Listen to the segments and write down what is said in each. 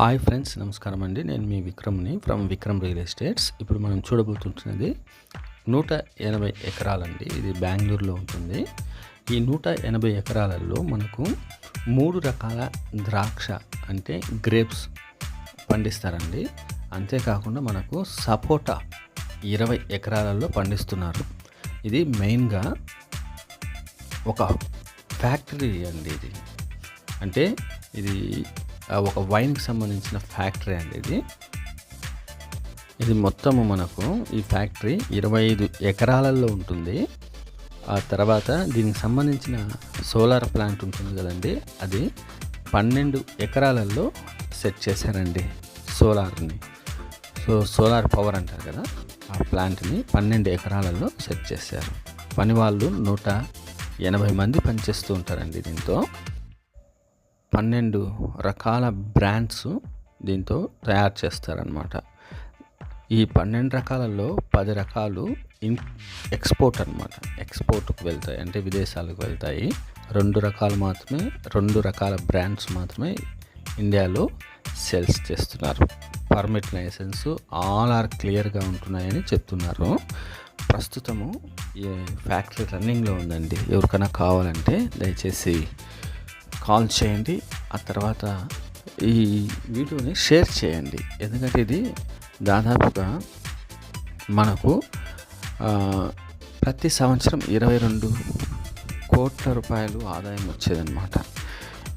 Hi friends నమస్కారం అండి. నేను మీ విక్రమ్ని ఫ్రమ్ విక్రమ్ రియల్ ఎస్టేట్స్ ఇప్పుడు మనం చూడబోతుంటున్నది నూట ఎనభై ఎకరాలండి. ఇది బెంగళూరులో ఉంటుంది. ఈ నూట ఎనభై ఎకరాలలో మనకు మూడు రకాల ద్రాక్ష అంటే గ్రేప్స్ పండిస్తారండి. అంతేకాకుండా మనకు సపోటా ఇరవై ఎకరాలలో పండిస్తున్నారు. ఇది మెయిన్గా ఒక ఫ్యాక్టరీ అండి ఇది. అంటే ఇది ఒక వైన్కి సంబంధించిన ఫ్యాక్టరీ అండి ఇది. ఇది మొత్తము మనకు ఈ ఫ్యాక్టరీ ఇరవై ఐదు ఎకరాలలో ఉంటుంది. ఆ తర్వాత దీనికి సంబంధించిన సోలార్ ప్లాంట్ ఉంటుంది కదండి. అది పన్నెండు ఎకరాలలో సెట్ చేశారండి సోలార్ని సో సోలార్ పవర్ అంటారు కదా ఆ ప్లాంట్ని పన్నెండు ఎకరాలలో సెట్ చేశారు. పని వాళ్ళు నూట ఎనభై మంది పనిచేస్తూ ఉంటారండి దీంతో. పన్నెండు రకాల బ్రాండ్స్ దీంతో తయారు చేస్తారనమాట ఈ పన్నెండు రకాలలో పది రకాలు ఇన్ ఎక్స్పోర్ట్ అనమాట ఎక్స్పోర్ట్కి వెళ్తాయి అంటే విదేశాలకు వెళ్తాయి. రెండు రకాలు మాత్రమే రెండు రకాల బ్రాండ్స్ మాత్రమే ఇండియాలో సేల్స్ చేస్తున్నారు. పర్మిట్ లైసెన్స్ ఆల్ ఆర్ క్లియర్గా ఉంటున్నాయని చెప్తున్నారు. ప్రస్తుతము ఈ ఫ్యాక్టరీ రన్నింగ్లో ఉందండి. ఎవరికైనా కావాలంటే దయచేసి కాల్ చేయండి ఆ తర్వాత ఈ వీడియోని షేర్ చేయండి. ఎందుకంటే ఇది దాదాపుగా మనకు ప్రతి సంవత్సరం ఇరవై రెండు కోట్ల రూపాయలు ఆదాయం వచ్చేదన్నమాట.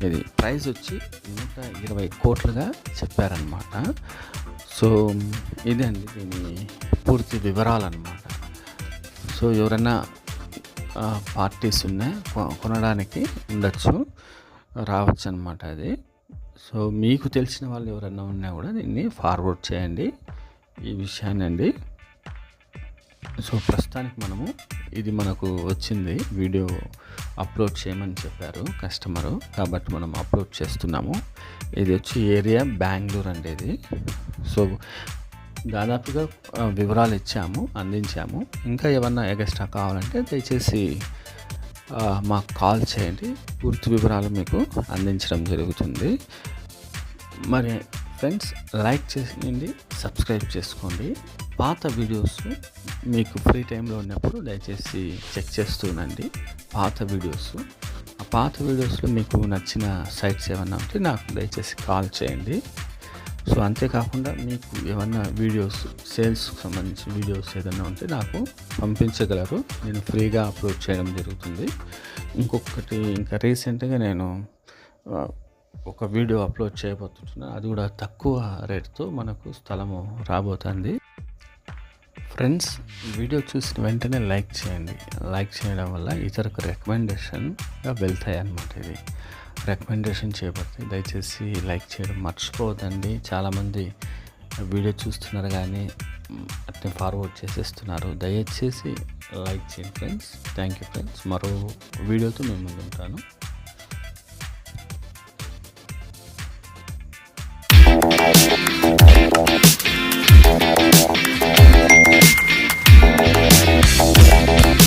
ఇది ప్రైస్ వచ్చి నూట ఇరవై కోట్లుగా చెప్పారనమాట సో ఇదండి అండి దీని పూర్తి వివరాలు అనమాట సో ఎవరైనా పార్టీస్ ఉన్నాయి కొనడానికి ఉండొచ్చు. రావచ్చు అనమాట అది. సో మీకు తెలిసిన వాళ్ళు ఎవరైనా ఉన్నా కూడా దీన్ని ఫార్వర్డ్ చేయండి. ఈ విషయాన్ని అండి. సో ప్రస్తుతానికి మనము ఇది మనకు వచ్చింది. వీడియో అప్లోడ్ చేయమని చెప్పారు కస్టమరు. కాబట్టి మనం అప్లోడ్ చేస్తున్నాము. ఇది వచ్చి ఏరియా బెంగళూరు అండి ఇది. సో దాదాపుగా వివరాలు ఇచ్చాము అందించాము. ఇంకా ఏమన్నా ఎగస్ట్రా కావాలంటే దయచేసి మాకు కాల్ చేయండి. పూర్తి వివరాలు మీకు అందించడం జరుగుతుంది. మరి ఫ్రెండ్స్ లైక్ చేయండి సబ్స్క్రైబ్ చేసుకోండి. పాత వీడియోస్ మీకు ఫ్రీ టైంలో ఉన్నప్పుడు దయచేసి చెక్ చేస్తూనండి పాత వీడియోస్. ఆ పాత వీడియోస్లో మీకు నచ్చిన సైట్స్ ఏమన్నా ఉంటే నాకు దయచేసి కాల్ చేయండి. సో అంతేకాకుండా మీకు ఏమన్నా వీడియోస్ సేల్స్కి సంబంధించిన వీడియోస్ ఏదైనా ఉంటే నాకు పంపించగలరు. నేను ఫ్రీగా అప్లోడ్ చేయడం జరుగుతుంది. ఇంకొకటి ఇంకా రీసెంట్గా నేను ఒక వీడియో అప్లోడ్ చేయబోతున్నాను అది కూడా తక్కువ రేట్తో మనకు స్థలము రాబోతుంది. ఫ్రెండ్స్ వీడియో చూసిన వెంటనే లైక్ చేయండి. లైక్ చేయడం వల్ల ఇతరులకు రికమెండేషన్గా వెళ్తాయి అన్నమాట ఇది రికమెండేషన్ చేయబడుతుంది. దయచేసి లైక్ చేయడం మర్చిపోవద్దండి. చాలామంది వీడియో చూస్తున్నారు కానీ అట్నే ఫార్వర్డ్ చేసేస్తున్నారు. దయచేసి లైక్ చేయండి ఫ్రెండ్స్. Thank you friends. మరో వీడియోతో మేము ముందు ఉంటాను